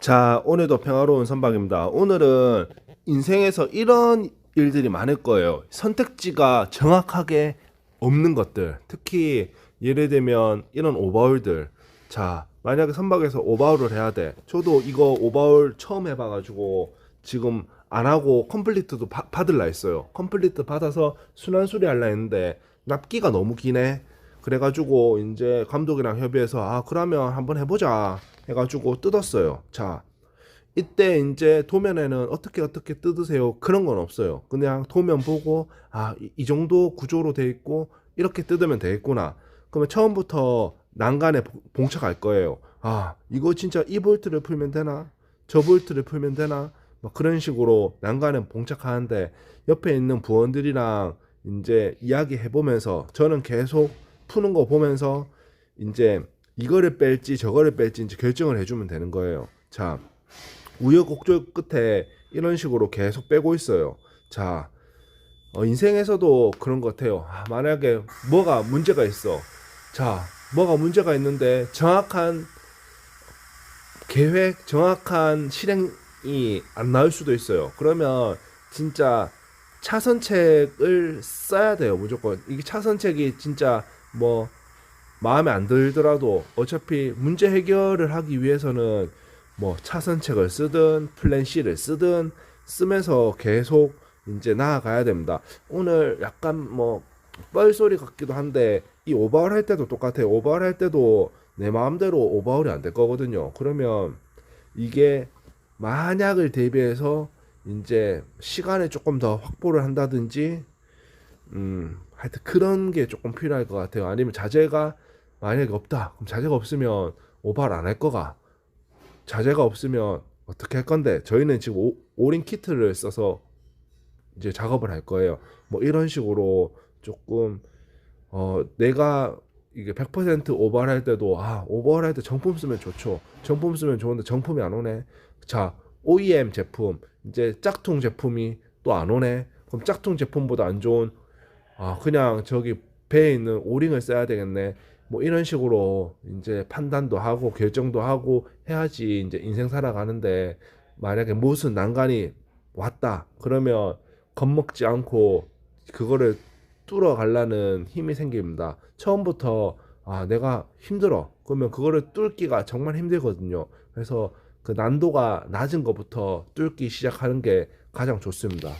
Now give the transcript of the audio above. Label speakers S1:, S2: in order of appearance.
S1: 자, 오늘도 평화로운 선박입니다. 오늘은 인생에서 이런 일들이 많을 거예요. 선택지가 정확하게 없는 것들. 특히 예를 들면 이런 오버홀들. 자, 만약에 선박에서 오버홀을 해야 돼. 저도 이거 오버홀 처음 해봐가지고 지금 안 하고 컴플리트도 바- 받을라 했어요. 컴플리트 받아서 순환 수리 할라 했는데 납기가 너무 기네. 그래가지고 이제 감독이랑 협의해서 아 그러면 한번 해보자 해가지고 뜯었어요. 자 이때 이제 도면에는 어떻게 어떻게 뜯으세요 그런 건 없어요. 그냥 도면 보고 아 이 정도 구조로 돼 있고 이렇게 뜯으면 되겠구나. 그러면 처음부터 난간에 봉- 봉착할 거예요. 아 이거 진짜 이 볼트를 풀면 되나? 저 볼트를 풀면 되나? 막 그런 식으로 난간에 봉착하는데 옆에 있는 부원들이랑 이제 이야기해 보면서 저는 계속 푸는 거 보면서 이제 이거를 뺄지 저거를 뺄지 이제 결정을 해주면 되는 거예요. 자, 우여곡절 끝에 이런 식으로 계속 빼고 있어요. 자, 어, 인생에서도 그런 것 같아요. 아, 만약에 뭐가 문제가 있어. 자, 뭐가 문제가 있는데 정확한 계획, 정확한 실행이 안 나올 수도 있어요. 그러면 진짜 차선책을 써야 돼요. 무조건. 이게 차선책이 진짜 뭐 마음에 안 들더라도 어차피 문제 해결을 하기 위해서는 뭐 차선책을 쓰든 플랜 C를 쓰든 쓰면서 계속 이제 나아가야 됩니다. 오늘 약간 뭐 뻘소리 같기도 한데 이 오버홀 할 때도 똑같아요. 오버홀 할 때도 내 마음대로 오버홀이 안 될 거거든요. 그러면 이게 만약을 대비해서 이제 시간을 조금 더 확보를 한다든지 음 하여튼 그런 게 조금 필요할 것 같아요. 아니면 자재가 만약에 없다. 그럼 자재가 없으면 오버를 안할 거가. 자재가 없으면 어떻게 할 건데? 저희는 지금 오, 오링 키트를 써서 이제 작업을 할 거예요. 뭐 이런 식으로 조금 어 내가 이게 100% 오버를 할 때도 아 오버를 할 때 정품 쓰면 좋죠. 정품 쓰면 좋은데 정품이 안 오네. 자 OEM 제품 이제 짝퉁 제품이 또 안 오네. 그럼 짝퉁 제품보다 안 좋은 아 그냥 저기 배에 있는 오링을 써야 되겠네. 뭐 이런 식으로 이제 판단도 하고 결정도 하고 해야지 이제 인생 살아가는데 만약에 무슨 난간이 왔다 그러면 겁먹지 않고 그거를 뚫어 가려는 힘이 생깁니다. 처음부터 아 내가 힘들어 그러면 그거를 뚫기가 정말 힘들거든요. 그래서 그 난도가 낮은 것부터 뚫기 시작하는 게 가장 좋습니다.